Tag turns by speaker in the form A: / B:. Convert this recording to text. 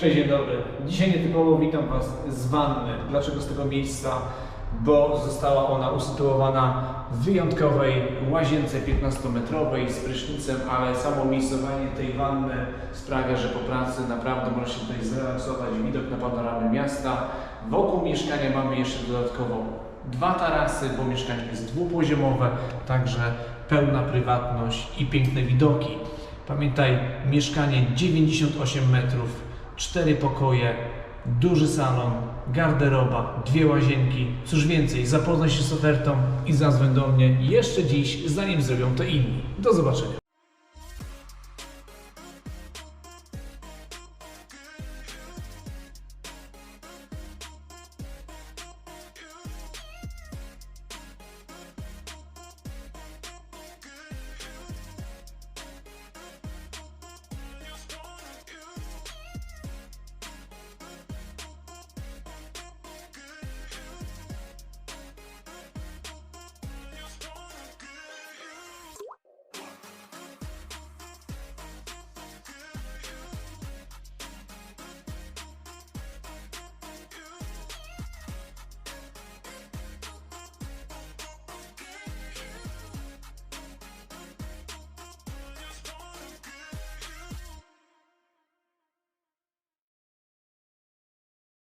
A: Cześć, dzień dobry. Dzisiaj nietypowo witam Was z wanny. Dlaczego z tego miejsca? Bo została ona usytuowana w wyjątkowej łazience 15-metrowej z prysznicem, ale samo miejscowanie tej wanny sprawia, że po pracy naprawdę można się tutaj zrelaksować. Widok na panoramę miasta. Wokół mieszkania mamy jeszcze dodatkowo dwa tarasy, bo mieszkanie jest dwupoziomowe, także pełna prywatność i piękne widoki. Pamiętaj, mieszkanie 98 metrów, cztery pokoje, duży salon, garderoba, dwie łazienki. Cóż więcej, zapoznaj się z ofertą i zadzwoń do mnie jeszcze dziś, zanim zrobią to inni. Do zobaczenia.